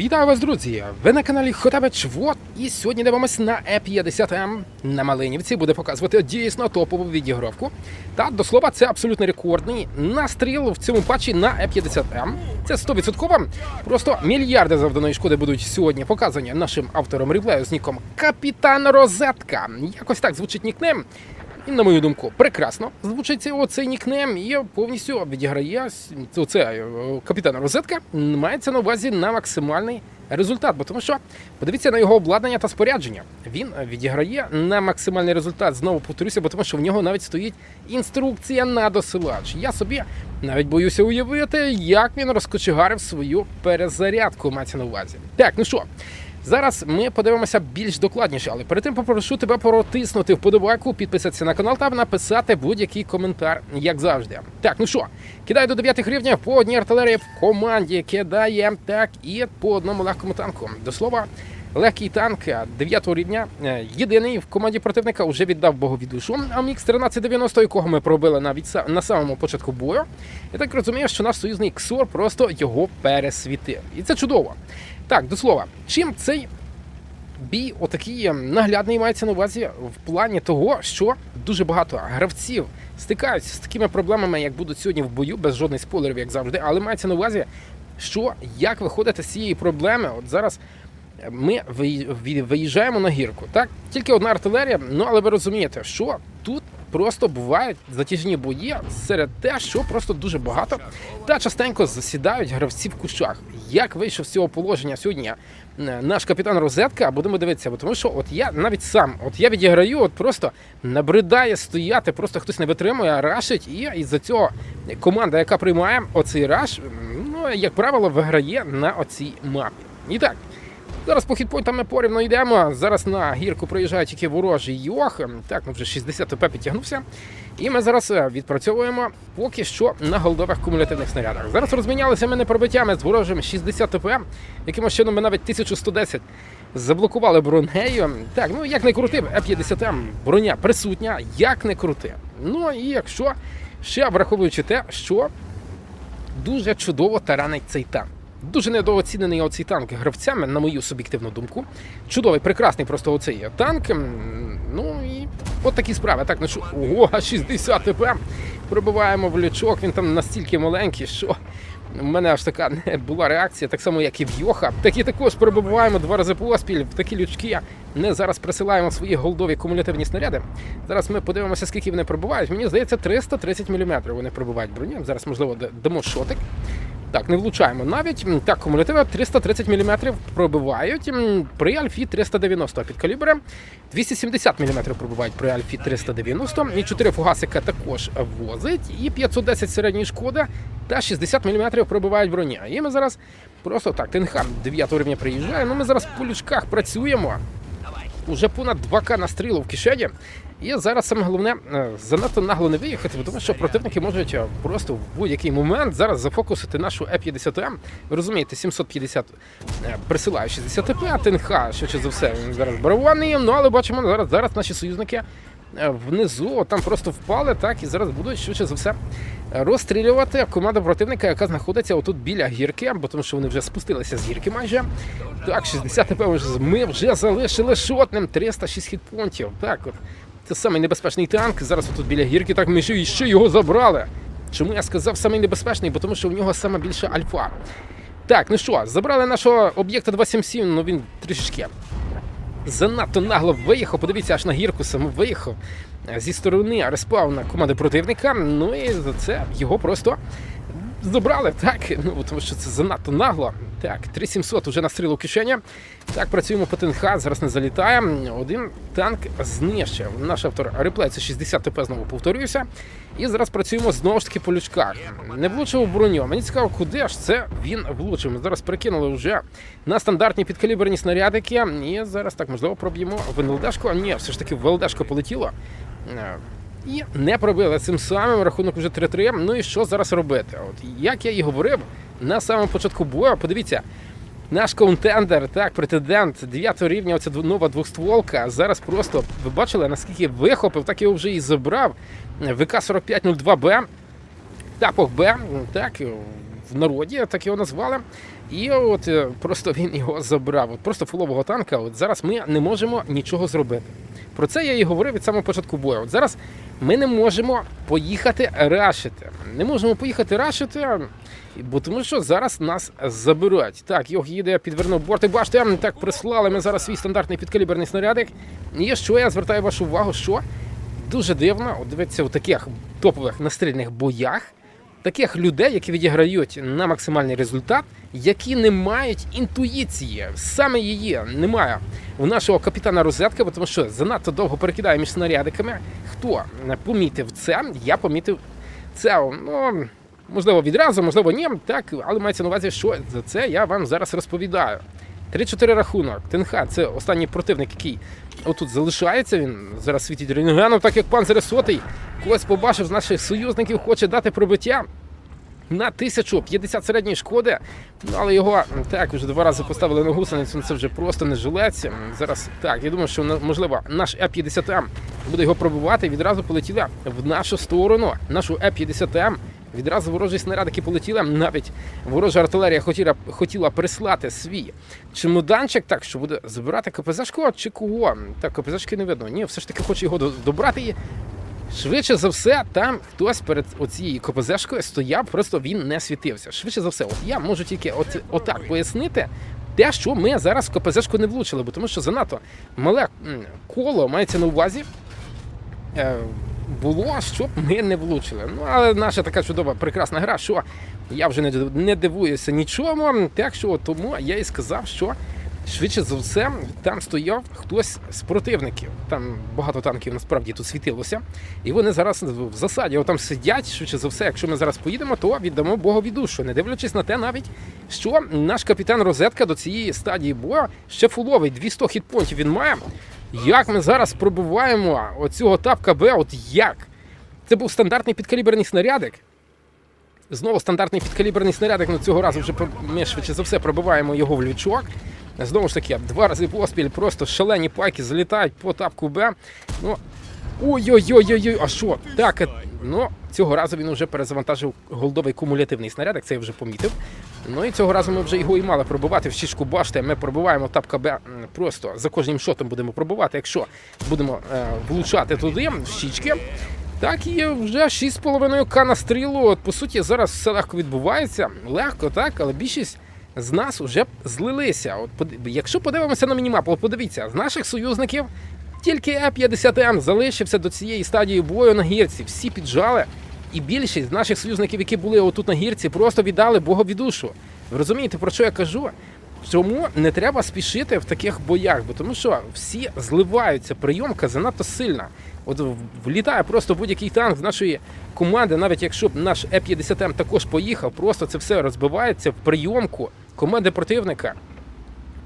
Вітаю вас, друзі! Ви на каналі Хотабич Вот, і сьогодні дивимось на E50M на Малинівці. Буде показувати дійсно топову відігровку. Та до слова, це абсолютно рекордний настріл в цьому патчі на E50M. Це 100%. Просто мільярди завданої шкоди будуть сьогодні показані нашим автором реплею з ніком Капітан Розетка. Якось так звучить нікнейм. І, на мою думку, прекрасно звучить оцей нікнейм і повністю відіграє оце е, капітан Розетка. Мається на увазі на максимальний результат. Бо тому що подивіться на його обладнання та спорядження. Він відіграє на максимальний результат. Знову повторюся, бо тому що в нього навіть стоїть інструкція на досилач. Я собі навіть боюся уявити, як він розкочегарив свою перезарядку. Мається на увазі. Так, ну що. Зараз ми подивимося більш докладніше, але перед тим попрошу тебе протиснути вподобайку, підписатися на канал та написати будь-який коментар, як завжди. Так, ну що, кидаю до 9 рівня по одній артилерії в команді, кидає так і по одному легкому танку. До слова, легкий танк 9 рівня, е, єдиний в команді противника, вже віддав богові душу. А мікс 1390, якого ми пробили навіть на самому початку бою. Я так розумію, що наш союзний Ксор просто його пересвітив. І це чудово. Так, до слова, чим цей бій отакий ем, наглядний мається на увазі в плані того, що дуже багато гравців стикаються з такими проблемами, як будуть сьогодні в бою, без жодних спойлерів, як завжди, але мається на увазі, що як виходити з цієї проблеми. От зараз ми виї- виїжджаємо на гірку. Так, тільки одна артилерія, ну але ви розумієте, що тут просто бувають затяжні бої серед те, що просто дуже багато та частенько засідають гравці в кущах. Як вийшов з цього положення сьогодні е, наш капітан Розетка, будемо дивитися, бо тому що от я навіть сам, от я відіграю, от просто набридає стояти, просто хтось не витримує, рашить, і із-за цього команда, яка приймає оцей раш, ну як правило, виграє на оцій мапі. І так. Зараз по хітпойнтам ми порівно йдемо. Зараз на гірку проїжджає тільки ворожий Йох. Так, ну вже 60 ТП підтягнувся. І ми зараз е, відпрацьовуємо поки що на голдових кумулятивних снарядах. Зараз розмінялися ми не пробиттями з ворожим 60 ТП. Якимось чином ми навіть 1110 заблокували бронею. Так, ну як не крути, Е50М броня присутня, як не крути. Ну і якщо ще враховуючи те, що дуже чудово таранить цей танк. Дуже недооцінений оцей танк гравцями, на мою суб'єктивну думку. Чудовий, прекрасний просто оцей танк. Ну і от такі справи. Так, ну ого, 60 ТП. Пробиваємо в лючок, він там настільки маленький, що в мене аж така була реакція, так само, як і в Йоха. Такі також пробиваємо два рази поспіль в такі лючки. Не зараз присилаємо свої голдові кумулятивні снаряди. Зараз ми подивимося, скільки вони пробувають. Мені здається, 330 мм вони пробувають броню. Зараз, можливо, дамо шотик. Так, не влучаємо навіть. Так, кумулятиви 330 мм пробивають при Альфі 390 під калібрем. 270 мм пробивають при Альфі 390. І 4 фугасика також возить. І 510 середньої шкоди та 60 мм пробивають броня. І ми зараз просто так, ТНХ 9 рівня приїжджає. Ну ми зараз по лючках працюємо. Уже понад 2К настрілу в кишені. І зараз саме головне е, занадто нагло не виїхати, бо тому що противники можуть е, просто в будь-який момент зараз зафокусити нашу Е50М. Ви розумієте, 750 е, присилає 60 ТП, а ТНХ, швидше за все, він зараз барований. Ну але бачимо, зараз, зараз наші союзники е, внизу там просто впали, так і зараз будуть швидше за все розстрілювати команду противника, яка знаходиться отут біля гірки, бо тому що вони вже спустилися з гірки майже. Так, 60 ТП ми вже залишили шотним 306 хітпонтів. Так, от це самий небезпечний танк. Зараз отут біля гірки, так ще, і ще його забрали. Чому я сказав самий небезпечний? Бо тому що в нього саме більше альфа. Так, ну що, забрали нашого об'єкта 277, ну він трішечки занадто нагло виїхав. Подивіться, аж на гірку саме виїхав е, зі сторони респауна команди противника. Ну і за це його просто забрали. Так, ну тому що це занадто нагло. Так, 3700 вже настрілив кишені. Так, працюємо по ТНХ, зараз не залітає. Один танк знищив. Наш автор реплей це 60 ТП, знову повторююся. І зараз працюємо знову ж таки по лючках. Не влучив у броню. Мені цікаво, куди ж це він влучив. Ми зараз перекинули вже на стандартні підкаліберні снарядики. І зараз так можливо проб'ємо в НЛДшку. Ні, все ж таки в ЛДшку полетіло. І не пробили цим самим рахунок вже 3-3. Ну і що зараз робити? От як я і говорив на самому початку бою, подивіться. Наш контендер, так, претендент 9 рівня, оця нова двохстволка. Зараз просто ви бачили, наскільки вихопив, так його вже і забрав. ВК-4502Б. Тапок Б, так, в народі так його назвали. І от е, просто він його забрав. От просто фулового танка. От зараз ми не можемо нічого зробити. Про це я і говорив від самого початку бою. От зараз ми не можемо поїхати рашити. Не можемо поїхати рашити, бо тому що зараз нас заберуть. Так, його їде, підвернув борти. Бачите, так прислали ми зараз свій стандартний підкаліберний снарядик. І що я звертаю вашу увагу, що дуже дивно, от дивіться, у таких топових настрільних боях, таких людей, які відіграють на максимальний результат, які не мають інтуїції. Саме її немає у нашого капітана розетки, тому що занадто довго перекидає між снарядиками. Хто помітив це? Я помітив це. Ну, можливо, відразу, можливо, ні. Так, але мається на увазі, що за це я вам зараз розповідаю. 3-4 рахунок. Тенха це останній противник, який отут залишається. Він зараз світить рентгеном, так як пан Зересотий когось побачив з наших союзників, хоче дати пробиття на 1050 середньої шкоди. Ну, але його так вже два рази поставили на гусеницю. ну, Це вже просто не жилець. Зараз так, я думаю, що можливо наш Е-50М буде його пробувати. Відразу полетіли в нашу сторону. Нашу Е-50М. Відразу ворожі снарядики полетіли. Навіть ворожа артилерія хотіла, хотіла прислати свій чемоданчик, так що буде забирати КПЗшку чи кого? Так, КПЗшки не видно. Ні, все ж таки хоче його добрати. І Швидше за все, там хтось перед оцією КПЗшкою стояв, просто він не світився. Швидше за все, от я можу тільки от, отак пояснити. Те, що ми зараз в КПЗшку не влучили, бо тому що занадто мале коло мається на увазі. Було, щоб ми не влучили. Ну, але наша така чудова, прекрасна гра, що я вже не, дивуюся нічому. Так що тому я і сказав, що швидше за все там стояв хтось з противників. Там багато танків насправді тут світилося. І вони зараз в засаді там сидять. Швидше за все, якщо ми зараз поїдемо, то віддамо Богові душу, не дивлячись на те, навіть що наш капітан Розетка до цієї стадії бою ще фуловий 200 хітпонтів він має. Як ми зараз пробиваємо оцього тапка Б, от як? Це був стандартний підкаліберний снарядик. Знову стандартний підкаліберний снарядик, але цього разу вже ми швидше за все пробиваємо його в лючок. Знову ж таки, два рази поспіль, просто шалені пайки залітають по тапку Б. Ну, ой-ой-ой-ой, а що? Так, е, ну, цього разу він вже перезавантажив голдовий кумулятивний снарядик, це я вже помітив. Ну і цього разу ми вже його і мали пробивати в щічку башти. Ми пробиваємо тапка Б просто за кожним шотом будемо пробивати. Якщо будемо е, влучати туди, в щічки. Так і вже 6,5 к на стрілу. От, по суті, зараз все легко відбувається. Легко, так, але більшість з нас вже злилися. От, под- якщо подивимося на мінімапу, подивіться, з наших союзників тільки Е-50М залишився до цієї стадії бою на гірці. Всі піджали. І більшість з наших союзників, які були отут на гірці, просто віддали Богові душу. Ви розумієте, про що я кажу? Чому не треба спішити в таких боях? Бо тому що всі зливаються, прийомка занадто сильна. От влітає просто будь-який танк з нашої команди, навіть якщо б наш Е-50М також поїхав, просто це все розбивається в прийомку команди противника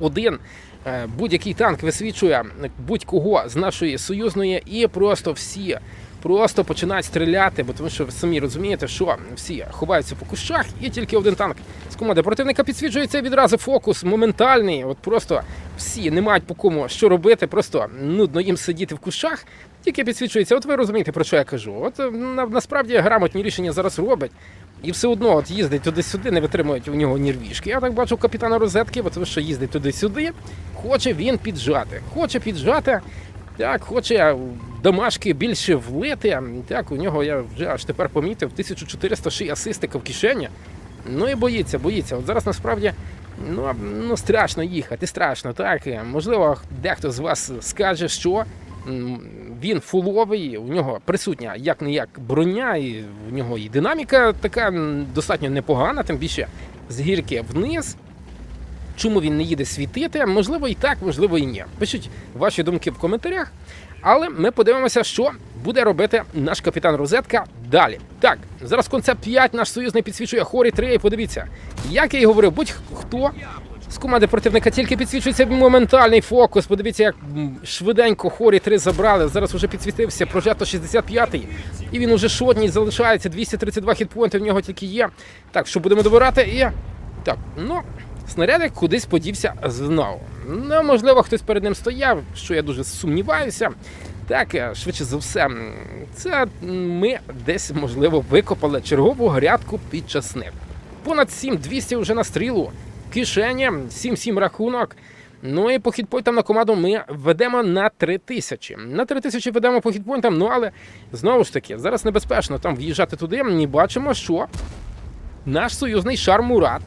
один е, будь-який танк висвічує будь-кого з нашої союзної, і просто всі просто починають стріляти, бо тому що ви самі розумієте, що всі ховаються по кущах, і тільки один танк з команди противника підсвічується відразу фокус моментальний. От просто всі не мають по кому що робити, просто нудно їм сидіти в кущах. Тільки підсвічується, от ви розумієте, про що я кажу. От на, насправді грамотні рішення зараз робить. І все одно от їздить туди-сюди, не витримують у нього нервішки. Я так бачу капітана розетки, бо тому що їздить туди-сюди. Хоче він піджати. Хоче піджати. Так, хоче домашки більше влити. Так, у нього я вже аж тепер помітив 1406 асистика в кишені. Ну і боїться, боїться. От зараз насправді ну, ну страшно їхати, страшно, так. Можливо, дехто з вас скаже, що він фуловий, у нього присутня як не як броня, і в нього і динаміка така достатньо непогана, тим більше з гірки вниз. Чому він не їде світити? Можливо, і так, можливо, і ні. Пишіть ваші думки в коментарях. Але ми подивимося, що буде робити наш капітан Розетка далі. Так, зараз концепт 5 наш союзний підсвічує хорі 3. І подивіться, як я і говорив, будь-хто з команди противника тільки підсвічується моментальний фокус. Подивіться, як швиденько хорі 3 забрали. Зараз вже підсвітився прожето 65 і він уже шотній залишається. 232 хітпоінти в нього тільки є. Так, що будемо добирати і. Так, ну. Снарядик кудись подівся знову. Ну, можливо, хтось перед ним стояв, що я дуже сумніваюся. Так, е, швидше за все, це ми десь, можливо, викопали чергову грядку під часник. Понад 7200 вже на стрілу. кишені. 7-7 рахунок. Ну і по хітпойнтам на команду ми ведемо на 3 тисячі. На 3 тисячі ведемо по ну але знову ж таки, зараз небезпечно там в'їжджати туди. І бачимо, що наш союзний шар Мурат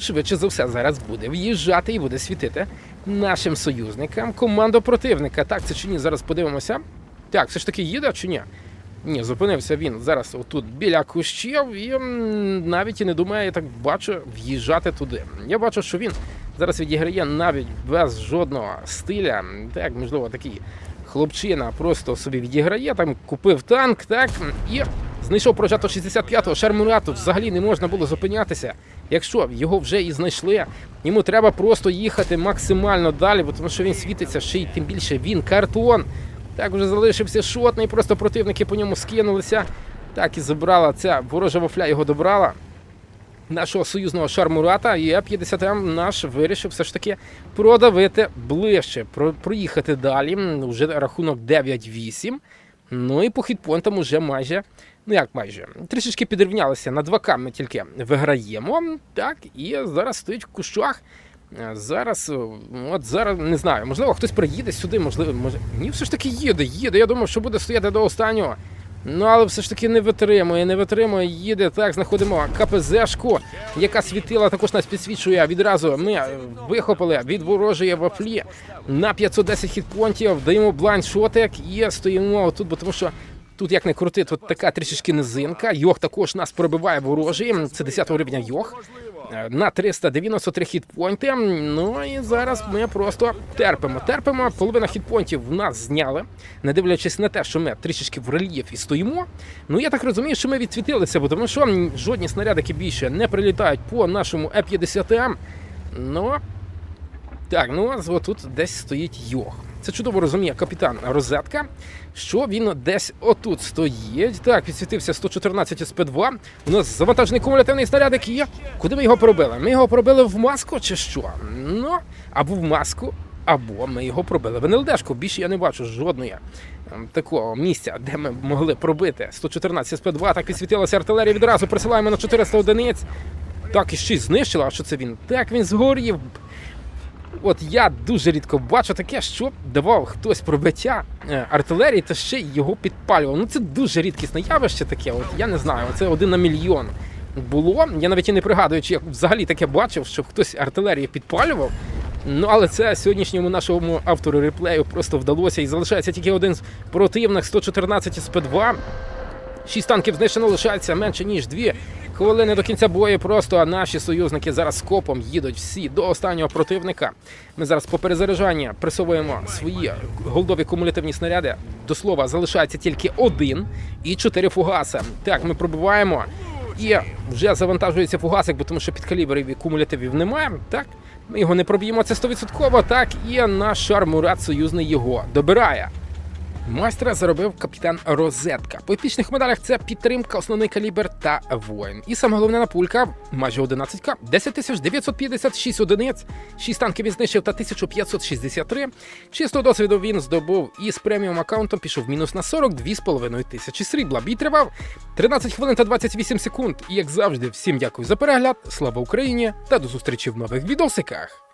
швидше за все зараз буде в'їжджати і буде світити нашим союзникам команду противника. Так, це чи ні? Зараз подивимося. Так, все ж таки їде чи ні? Ні, зупинився він зараз отут біля кущів і навіть і не думає, я так бачу, в'їжджати туди. Я бачу, що він зараз відіграє навіть без жодного стиля. Так, можливо, такий хлопчина просто собі відіграє, там купив танк, так, і знайшов прожато 65-го Шармурату. Взагалі не можна було зупинятися. Якщо його вже і знайшли, йому треба просто їхати максимально далі, бо тому що він світиться ще й тим більше він картон. Так вже залишився шотний, просто противники по ньому скинулися. Так і забрала ця ворожа вафля його добрала. Нашого союзного шармурата і Е-50М наш вирішив все ж таки продавити ближче, про- проїхати далі. М, Уже рахунок 9-8. Ну і по хітпонтам уже майже, ну як майже, трішечки підрівнялися. На 2К ми тільки виграємо. Так, і зараз стоїть в кущах. Е, Зараз, от зараз не знаю, можливо, хтось приїде сюди, можливо, може. Ні, все ж таки їде, їде. Я думав, що буде стояти до останнього. Ну, але все ж таки не витримує, не витримує, їде. Так, знаходимо КПЗшку, яка світила, також нас підсвічує. Відразу ми е, вихопили від ворожої вафлі на 510 хітпонтів, даємо блайндшотик і стоїмо тут, бо тому що. Тут як не крути, тут така трішечки низинка. Йох також нас пробиває ворожий. Це 10 рівня Йох. Е, На 393 хітпойнти. Ну і зараз ми просто терпимо. Терпимо. Половина хітпойнтів в нас зняли, не дивлячись на те, що ми трішечки в рельєфі стоїмо. Ну я так розумію, що ми відсвітилися, бо тому що жодні снарядики більше не прилітають по нашому Е-50М. Ну так, ну от тут десь стоїть Йох. Це чудово розуміє капітан Розетка, що він десь отут стоїть. Так, підсвітився 114 СП-2. У нас завантажений кумулятивний снарядик є. Куди ми його пробили? Ми його пробили в маску чи що? Ну, або в маску, або ми його пробили в НЛДшку. Більше я не бачу жодної ем, такого місця, де ми могли пробити 114 СП-2. Так підсвітилася артилерія відразу. Присилаємо на 400 одиниць. Так, і й знищила. А що це він? Так, він згорів. От я дуже рідко бачу таке, що давав хтось пробиття е, артилерії та ще його підпалював. Ну це дуже рідкісне явище таке. От я не знаю, це один на мільйон було. Я навіть і не пригадую, чи я взагалі таке бачив, що хтось артилерію підпалював. Ну але це сьогоднішньому нашому автору реплею просто вдалося і залишається тільки один з противних 114 СП-2. Шість танків знищено лишається менше ніж дві хвилини до кінця бою. Просто наші союзники зараз скопом їдуть всі до останнього противника. Ми зараз по перезаряджанні присовуємо свої голдові кумулятивні снаряди. До слова, залишається тільки один і чотири фугаси. Так, ми пробиваємо. І вже завантажується фугасик, бо тому що підкаліберів і кумулятивів немає. Так, ми його не проб'ємо. Це 100%. Так, і наш шар Мурат союзний його добирає. Майстра заробив капітан Розетка. По епічних медалях це підтримка, основний калібр та воїн. І саме головне на пулька майже 11к, 10 тисяч 956 одиниць, 6 танків він знищив та 1563. Чисто досвіду він здобув і з преміум аккаунтом пішов мінус на 42,5 тисячі срібла. Бій тривав 13 хвилин та 28 секунд. І як завжди, всім дякую за перегляд. Слава Україні та до зустрічі в нових відосиках.